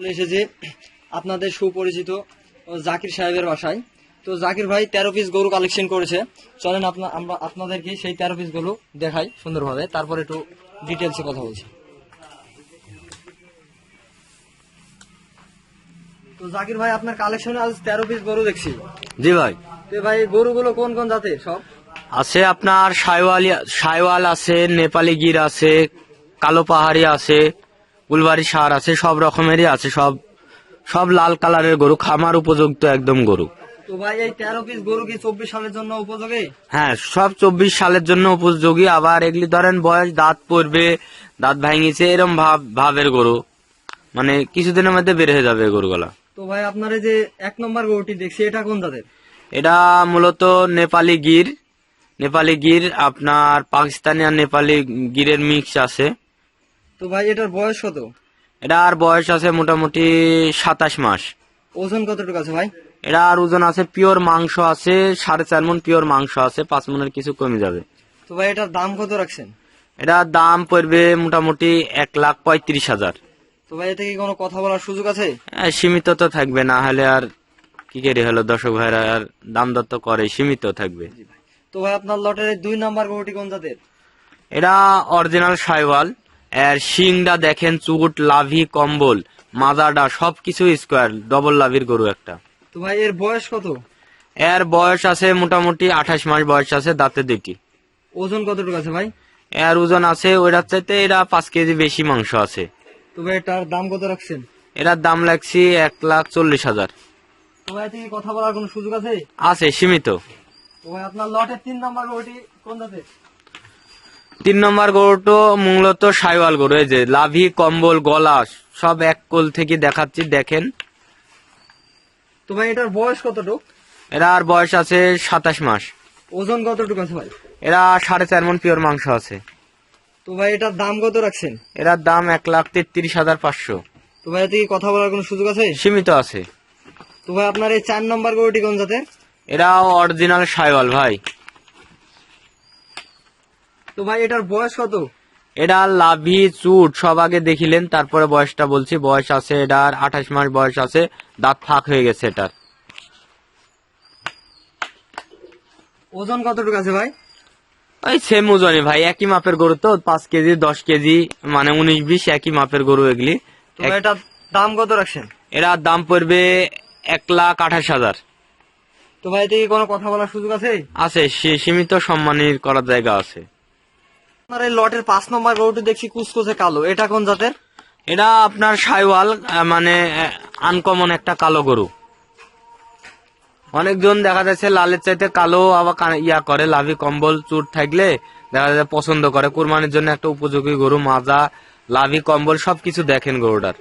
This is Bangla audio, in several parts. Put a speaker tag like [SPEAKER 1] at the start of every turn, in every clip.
[SPEAKER 1] চলে এসেছি আপনাদের সুপরিচিত জাকির সাহেবের বাসায়। তো জাকির ভাই তেরো পিস গরু কালেকশন করেছে। চলেন আপনা আমরা আপনাদেরকে সেই তেরো পিস গরু দেখাই সুন্দরভাবে। তারপর একটু ডিটেলসে কথা বলছি। তো জাকির ভাই আপনার কালেকশনে আজ তেরো পিস গরু দেখছি।
[SPEAKER 2] জি ভাই।
[SPEAKER 1] তো ভাই গরুগুলো কোন কোন জাতের সব?
[SPEAKER 2] আছে আপনার সাইওয়াল সাইওয়াল আছে নেপালি গির আছে কালো পাহাড়ি আছে গুলবাড়ি সার আছে সব রকমেরই আছে সব সব লাল কালারের গরু খামার উপযুক্ত একদম গরু।
[SPEAKER 1] তো ভাই এই তেরো পিস গরু কি চব্বিশ সালের জন্য উপযোগী?
[SPEAKER 2] হ্যাঁ সব চব্বিশ সালের জন্য উপযোগী। আবার এগুলি ধরেন বয়স দাঁত পড়বে দাঁত ভাঙিছে এরম ভাব ভাবের গরু। মানে কিছুদিনের মধ্যে বের হয়ে যাবে গরুগুলা।
[SPEAKER 1] তো ভাই আপনার এই যে এক নম্বর গরুটি দেখছি এটা কোন জাতের?
[SPEAKER 2] এটা মূলত নেপালি গির। নেপালি গির আপনার পাকিস্তানি আর নেপালি গিরের মিক্স আছে।
[SPEAKER 1] তো ভাই এটার বয়স কত?
[SPEAKER 2] এটা আর বয়স আছে মোটামুটি সাতাশ মাস।
[SPEAKER 1] ওজন কতটুকু আছে ভাই?
[SPEAKER 2] এটা আর ওজন আছে পিওর মাংস আছে সাড়ে চার মন পিওর মাংস আছে পাঁচ মনের কিছু কমে যাবে।
[SPEAKER 1] তো ভাই এটার দাম কত রাখছেন?
[SPEAKER 2] এটা দাম পড়বে মোটামুটি এক লাখ পঁয়ত্রিশ হাজার।
[SPEAKER 1] তো ভাই এতে কি কোনো কথা বলার সুযোগ আছে?
[SPEAKER 2] হ্যাঁ, সীমিত তো থাকবে না হলে আর কি করে হলো দর্শক ভাইরা আর দাম দর তো করে সীমিত থাকবে।
[SPEAKER 1] তো ভাই আপনার লটের দুই নাম্বার গরুটি কোন জাতের?
[SPEAKER 2] এটা অরিজিনাল সাইওয়াল। এর শিংটা দেখেন চুট লাভি কম্বল মাজাটা সবকিছু স্কোয়ার ডবল লাভির গরু একটা।
[SPEAKER 1] তো ভাই এর বয়স কত?
[SPEAKER 2] এর বয়স আছে মোটামুটি আঠাশ মাস বয়স আছে দাঁতে দুইটি।
[SPEAKER 1] ওজন কতটুকু আছে ভাই?
[SPEAKER 2] এর ওজন আছে ওইটার চাইতে এরা পাঁচ কেজি বেশি মাংস আছে।
[SPEAKER 1] তো ভাই এটার দাম কত রাখছেন?
[SPEAKER 2] এটার দাম লাগছে এক লাখ চল্লিশ হাজার।
[SPEAKER 1] তো ভাই এতে কি কথা বলার কোনো সুযোগ আছে?
[SPEAKER 2] আছে সীমিত।
[SPEAKER 1] তো ভাই আপনার লটের তিন নাম্বার কোন জাতের?
[SPEAKER 2] তিন নম্বর গরুটো মূলত সাইওয়াল গরু এই যে লাভি কম্বল গলা সব এক কোল থেকে দেখাচ্ছি দেখেন।
[SPEAKER 1] তো ভাই এটার বয়স কতটুকু?
[SPEAKER 2] এরা আর বয়স আছে সাতাশ মাস।
[SPEAKER 1] ওজন কতটুকু আছে ভাই?
[SPEAKER 2] এরা সাড়ে চার মন পিওর মাংস আছে।
[SPEAKER 1] তো ভাই এটার দাম কত রাখছেন?
[SPEAKER 2] এরার দাম এক লাখ তেত্রিশ হাজার পাঁচশো।
[SPEAKER 1] তো ভাই এতে কি কথা বলার কোনো সুযোগ আছে?
[SPEAKER 2] সীমিত আছে।
[SPEAKER 1] তো ভাই আপনার এই চার নম্বর গরুটি কোন জাতের?
[SPEAKER 2] এরা অরিজিনাল সাইওয়াল ভাই।
[SPEAKER 1] তো ভাই এটার বয়স কত?
[SPEAKER 2] এটা লাভি চুট সব আগে দেখিলেন তারপরে বয়সটা বলছি বয়স আছে এটার আঠাশ মাস বয়স আছে দাঁত ফাঁক হয়ে গেছে এটার।
[SPEAKER 1] ওজন কতটুকু আছে ভাই?
[SPEAKER 2] ওই সেম ওজনে ভাই একই মাপের গরু তো পাঁচ কেজি দশ কেজি মানে উনিশ বিশ একই মাপের গরু এগুলি।
[SPEAKER 1] এটার দাম কত রাখছেন?
[SPEAKER 2] এরা দাম পড়বে এক লাখ আঠাশ হাজার।
[SPEAKER 1] তো ভাই এতে কি কোনো কথা বলার সুযোগ আছে?
[SPEAKER 2] আছে সীমিত সম্মানের করার জায়গা আছে।
[SPEAKER 1] আপনার এই লটের পাঁচ নম্বর গরুটি দেখছি কুচকুচে কালো। এটা কোন জাতের?
[SPEAKER 2] এটা আপনার সাইওয়াল মানে আনকমন একটা কালো গরু। অনেকজন দেখা যাচ্ছে লালের চাইতে কালো আবার ইয়া করে লাভি কম্বল চুট থাকলে দেখা যাচ্ছে পছন্দ করে। কোরবানির জন্য একটা উপযোগী গরু মাজা লাভি কম্বল সবকিছু দেখেন গরুটার।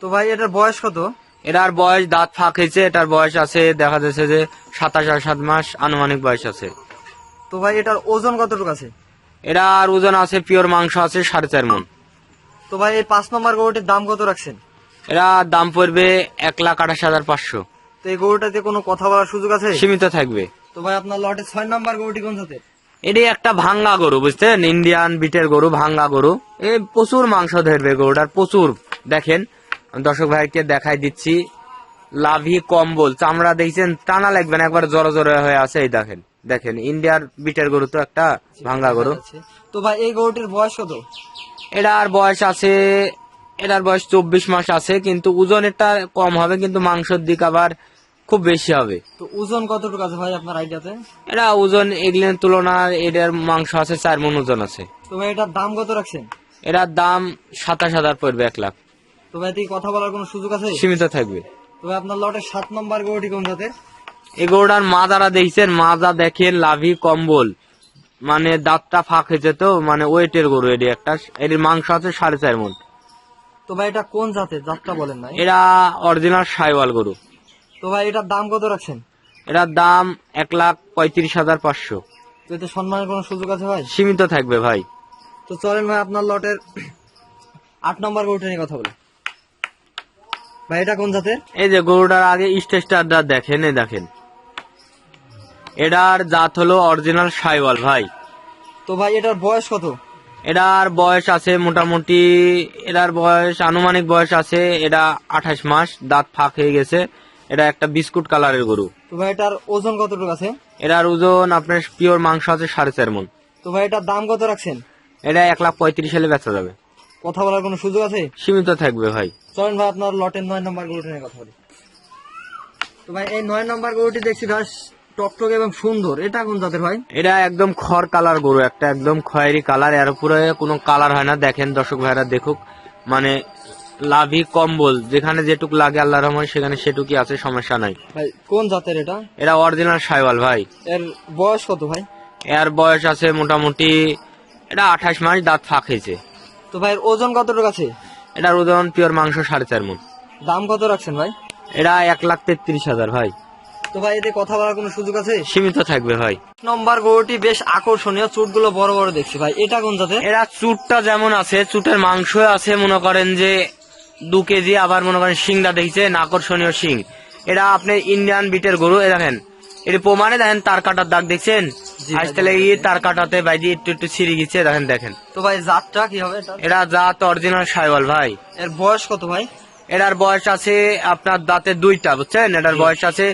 [SPEAKER 1] তো ভাই এটার বয়স কত?
[SPEAKER 2] এটার বয়স দাঁত ফাঁক হয়েছে এটার বয়স আছে দেখা যাচ্ছে যে সাতাশ আর সাত মাস আনুমানিক বয়স আছে।
[SPEAKER 1] তো ভাই এটার ওজন কতটুকু আছে?
[SPEAKER 2] এটার ওজন আছে পিওর মাংস আছে সাড়ে চার মন
[SPEAKER 1] তো ভাই এই পাঁচ নম্বর গরুটির দাম কত রাখছেন?
[SPEAKER 2] এরা দাম পড়বে এক লাখ আঠাশ হাজার পাঁচশো।
[SPEAKER 1] তো এই গরুটাতে কোনো কথা বলার সুযোগ আছে?
[SPEAKER 2] সীমিত থাকবে।
[SPEAKER 1] তো ভাই আপনার লটে ছয় নম্বর গরুটি কোন সাথে
[SPEAKER 2] এটি একটা ভাঙ্গা গরু বুঝছেন? ইন্ডিয়ান বিটের গরু ভাঙ্গা গরু। এ প্রচুর মাংস ধরবে গরুটার প্রচুর। দেখেন দর্শক ভাইকে দেখাই দিচ্ছি। লাভি কম্বল চামড়া দেখছেন? টানা লাগবে না একবার জড়ো জড়ো হয়ে আছে এই দেখেন। দেখেন ইন্ডিয়ার বিটের গরু তো একটা ভাঙ্গা গরু।
[SPEAKER 1] তো ভাই এই গরুটির বয়স কত?
[SPEAKER 2] এটার বয়স আছে এটার বয়স চব্বিশ মাস আছে কিন্তু ওজন এটা কম হবে কিন্তু মাংসের দিক আবার খুব বেশি হবে।
[SPEAKER 1] তো ওজন কতটুকু আছে ভাই আপনার আইডিয়াতে?
[SPEAKER 2] এটা ওজন এগুলোর তুলনায় এটার মাংস আছে চার মন ওজন আছে।
[SPEAKER 1] তো ভাই এটার দাম কত রাখছেন?
[SPEAKER 2] এটার দাম সাতাশ হাজার পড়বে এক লাখ।
[SPEAKER 1] তো ভাই কথা বলার কোনো সুযোগ আছে?
[SPEAKER 2] সীমিত থাকবে।
[SPEAKER 1] তো আপনার লটের সাত নম্বর গরুটি কোন জাতের?
[SPEAKER 2] এই গরুটার মাজারা দেখছেন মাজা দেখেন লাভি কম্বল। মানে দাঁতটা ফাঁক হয়েছে তো মানে ওয়েটের গরু এটি একটা। এর মাংস আছে সাড়ে চার মন
[SPEAKER 1] তো ভাই এটা কোন জাতের? জাতটা বলেন না
[SPEAKER 2] এরা অরিজিনাল সাইওয়াল গরু।
[SPEAKER 1] তো ভাই এটার দাম কত রাখছেন?
[SPEAKER 2] এটার দাম এক লাখ পঁয়ত্রিশ হাজার পাঁচশো।
[SPEAKER 1] তো এতে সম্মানের কোনো সুযোগ আছে ভাই?
[SPEAKER 2] সীমিত থাকবে ভাই।
[SPEAKER 1] তো চলেন ভাই আপনার লটের আট নম্বর গরুটা নিয়ে কথা বলে। ভাই এটা কোন জাতের?
[SPEAKER 2] এই যে গরুটার আগে স্টেস্টারটা দেখেন এই দেখেন। এটার জাত হলো অরিজিনাল সাইওয়াল ভাই।
[SPEAKER 1] তো ভাই এটার বয়স কত?
[SPEAKER 2] এটার বয়স আছে মোটামুটি এটার বয়স আনুমানিক বয়স আছে এটা আঠাশ মাস দাঁত ফাঁক হয়ে গেছে। এটা একটা বিস্কুট কালারের গরু।
[SPEAKER 1] তো ভাই এটার ওজন কতটুকু আছে?
[SPEAKER 2] এটার ওজন আপনার পিওর মাংস আছে সাড়ে চার মন।
[SPEAKER 1] তো ভাই এটার দাম কত রাখছেন?
[SPEAKER 2] এটা এক লাখ পঁয়ত্রিশ সালে বেচা যাবে।
[SPEAKER 1] কথা বলার কোনো সুযোগ আছে?
[SPEAKER 2] সীমিত থাকবে ভাই।
[SPEAKER 1] চলেন ভাই আপনার লটের নয় নম্বর গরুটি নিয়ে কথা বলি। তো ভাই এই নয় নম্বর গরুটি দেখছি বেশ টকটক এবং সুন্দর। এটা কোন জাতের ভাই?
[SPEAKER 2] এটা একদম খড় কালার গরু একটা একদম খয়েরি কালার। এর উপরে কোনো কালার হয় না দেখেন দর্শক ভাইরা দেখুক। মানে লাভি কম্বল যেখানে যেটুক লাগে আল্লাহ রহমান সেখানে সেটুকুই আছে সমস্যা নাই।
[SPEAKER 1] ভাই কোন জাতের এটা?
[SPEAKER 2] এটা অরিজিনাল সাইওয়াল ভাই।
[SPEAKER 1] এর বয়স কত ভাই?
[SPEAKER 2] এর বয়স আছে মোটামুটি এটা আঠাশ মাস দাঁত ফাঁক হয়েছে।
[SPEAKER 1] তো ভাই এর ওজন কতটুকু আছে?
[SPEAKER 2] এটার ওজন পিওর মাংস সাড়ে চার মন।
[SPEAKER 1] দাম কত রাখছেন ভাই?
[SPEAKER 2] এটা এক লাখ তেত্রিশ হাজার ভাই।
[SPEAKER 1] তো ভাই এতে কথা বলার কোনো সুযোগ আছে?
[SPEAKER 2] সীমিত থাকবে ভাই।
[SPEAKER 1] নম্বর গরুটি বেশ আকর্ষণীয় চুটগুলো বড় বড় দেখছি ভাই। এটা কোন জাতের?
[SPEAKER 2] এরা চুটটা যেমন আছে চুটের মাংস আছে মনে করেন যে দু কেজি আবার মনে করেন শিংটা দেখছেন আকর্ষণীয় শিং। এটা আপনি ইন্ডিয়ান বিটের গরু এ দেখেন। এটি প্রমাণে দেখেন তার কাটার দাগ দেখছেন? আজ
[SPEAKER 1] ভাই,
[SPEAKER 2] তাহলে তার কাটাতে বাইরে একটু একটু ছিঁড়ে গেছে দেখেন দেখেন।
[SPEAKER 1] তো ভাই জাতটা কি হবে এটা?
[SPEAKER 2] এরা জাত অরিজিনাল সাইওয়াল ভাই।
[SPEAKER 1] এর বয়স কত ভাই?
[SPEAKER 2] এটার বয়স আছে আপনার দাঁতে দুইটা বুঝছেন? এটার বয়স আছে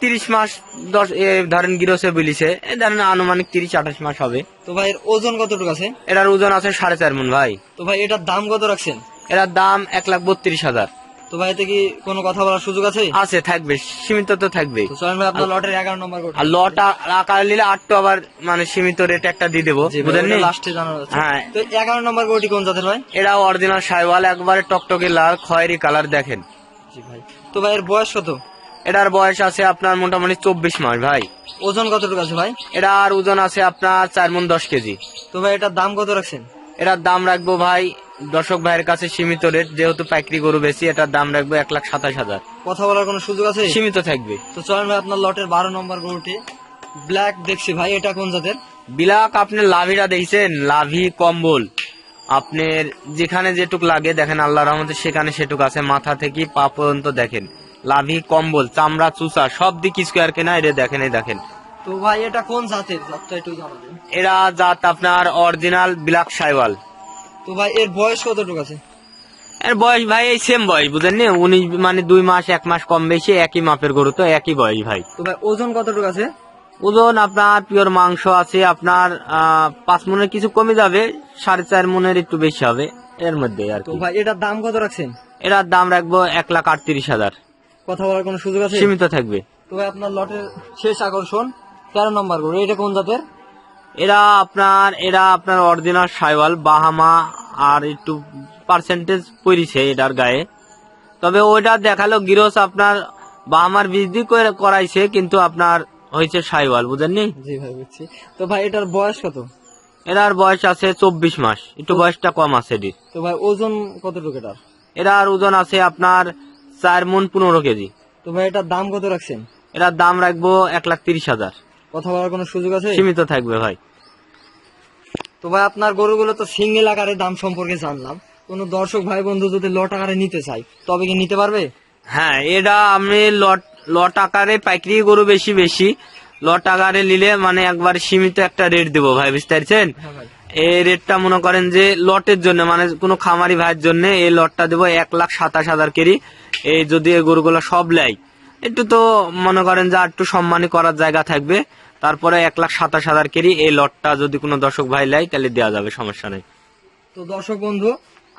[SPEAKER 2] তিরিশ মাস দশ এ ধরেন গিরসে বিলিছে ধরেন আনুমানিক তিরিশ আঠাশ মাস হবে।
[SPEAKER 1] তো ভাই এর ওজন কতটুকু আছে?
[SPEAKER 2] এটার ওজন আছে সাড়ে চার মন ভাই।
[SPEAKER 1] তো ভাই এটার দাম কত রাখছেন?
[SPEAKER 2] এটার দাম এক লাখ বত্রিশ হাজার।
[SPEAKER 1] তো ভাই এতে কি কোনো কথা বলার সুযোগ আছে?
[SPEAKER 2] আছে থাকবে সীমিত তো থাকবে
[SPEAKER 1] আপনার লটের এগারো নম্বর
[SPEAKER 2] আর লটা আকার নিলে আটটা আবার মানে সীমিত রেট একটা দিয়ে দেবো বুঝেননি
[SPEAKER 1] লাস্টে
[SPEAKER 2] হ্যাঁ।
[SPEAKER 1] তো এগারো নম্বর গরুটি কোন জাতের ভাই?
[SPEAKER 2] এটা অরিজিনাল সাইওয়াল একবারে টকটকে লাল খয়েরি কালার দেখেন।
[SPEAKER 1] জি ভাই। তো ভাই এর বয়স কত?
[SPEAKER 2] এটার বয়স আছে আপনার মোটামুটি চব্বিশ মাস ভাই।
[SPEAKER 1] ওজন কতটুকু আছে ভাই?
[SPEAKER 2] এটার ওজন আছে আপনার চার মন দশ কেজি।
[SPEAKER 1] তো ভাই এটার দাম কত রাখছেন?
[SPEAKER 2] এটার দাম রাখব ভাই দর্শক ভাইয়ের কাছে সীমিত রেট যেহেতু পাইকারি গরু বেশি এটার দাম রাখব এক লাখ সাতাশ হাজার।
[SPEAKER 1] কথা বলার কোনো সুযোগ আছে?
[SPEAKER 2] সীমিত থাকবে।
[SPEAKER 1] তো চলেন ভাই আপনার লটের বারো নম্বর গরুটি। ব্ল্যাক দেখছি ভাই এটা কোন জাতের?
[SPEAKER 2] বিলাক আপনি লাভিটা দেখছেন লাভি কম্বল। আপনার যেখানে যেটুক লাগে দেখেন আল্লাহ রহমতে সেখানে সেটুক আছে মাথা থেকে পা পর্যন্ত দেখেন। লাভি কম্বল চামড়া চুষা সব দিক স্কোয়ার কেনা এটা দেখেন এই দেখেন।
[SPEAKER 1] তো ভাই এটা কোন জাতের? জাতটা একটু জানাবেন।
[SPEAKER 2] এরা জাত আপনার অরিজিনাল ব্ল্যাক সাইওয়াল।
[SPEAKER 1] তো ভাই এর বয়স কতটুকু আছে?
[SPEAKER 2] এর বয়স ভাই এই সেম বয়স বুঝেননি উনিশ মানে দুই মাস এক মাস কম বেশি একই মাপের গরু তো একই বয়স ভাই।
[SPEAKER 1] তো ভাই ওজন কতটুকু আছে?
[SPEAKER 2] ওজন আপনার পিওর মাংস আছে আপনার পাঁচ মনের কিছু কমে যাবে সাড়ে চার মনের একটু বেশি হবে এর মধ্যে আর কি।
[SPEAKER 1] ভাই এটার দাম কত রাখছেন?
[SPEAKER 2] এটার দাম রাখব এক লাখ আটত্রিশ হাজার।
[SPEAKER 1] কথা বলার কোনো সুযোগ আছে?
[SPEAKER 2] সীমিত থাকবে।
[SPEAKER 1] তো ভাই আপনার লটের শেষ আকর্ষণ তেরো নম্বর গরু এটা কোন জাতের?
[SPEAKER 2] এরা আপনার এরা আপনার অরিজিনাল সাইওয়াল বাহামা আর একটু পার্সেন্টেজ পড়িছে এটার গায়ে। তবে ওইটা দেখাল গিরস আপনার বাহামার বীজ দিয়ে করে- করাইছে কিন্তু আপনার হয়েছে সাইওয়াল বুঝেননি
[SPEAKER 1] জি ভাই বুঝছি। তো ভাই এটার বয়স কত?
[SPEAKER 2] এরার বয়স আছে চব্বিশ মাস একটু বয়সটা কম আছে এটির।
[SPEAKER 1] তো ভাই ওজন কতটুকু এটার?
[SPEAKER 2] এরার ওজন আছে আপনার চার মন পনেরো কেজি।
[SPEAKER 1] তো ভাই এটার দাম কত রাখছেন?
[SPEAKER 2] এরার দাম রাখব এক লাখ তিরিশ হাজার।
[SPEAKER 1] কথা বলার কোনো সুযোগ আছে?
[SPEAKER 2] সীমিত থাকবে ভাই।
[SPEAKER 1] তো ভাই আপনার গরুগুলো তো সিঙ্গেল আকারে দাম সম্পর্কে জানলাম। কোন দর্শক ভাই বন্ধু যদি লট আকারে নিতে চাই তবে কি নিতে পারবে?
[SPEAKER 2] হ্যাঁ এটা আমি লট লট আকারে পাইকারি গরু বেশি বেশি। লট আকারে নিলে মানে একবার সীমিত একটা রেট দেবো ভাই বুঝতে পারছেন?
[SPEAKER 1] হ্যাঁ ভাই।
[SPEAKER 2] এই রেটটা মনে করেন যে লটের জন্য মানে কোনো খামারি ভাইয়ের জন্য এই লটটা দেবো এক লাখ সাতাশ হাজার কেরি এই যদি এই গরুগুলো সব লেয় একটু তো মনে করেন যে একটু সম্মানী করার জায়গা থাকবে। তারপরে এক লাখ সাতাশ হাজার কেরি এই লটটা যদি কোনো দর্শক ভাই লেয় তাহলে দেওয়া যাবে, সমস্যা নেই।
[SPEAKER 1] তো দর্শক বন্ধু,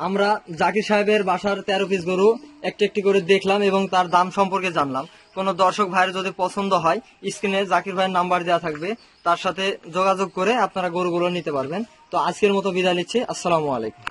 [SPEAKER 1] আমরা জাকির সাহেবের বাসার তেরো পিস গরু একটি একটি করে দেখলাম এবং তার দাম সম্পর্কে জানলাম। কোন দর্শক ভাইয়ের যদি পছন্দ হয় স্ক্রিনে জাকির ভাইয়ের নাম্বার দেওয়া থাকবে। তার সাথে যোগাযোগ করে আপনারা গরুগুলো নিতে পারবেন। তো আজকের মতো বিদায় নিচ্ছি। আসসালামু আলাইকুম।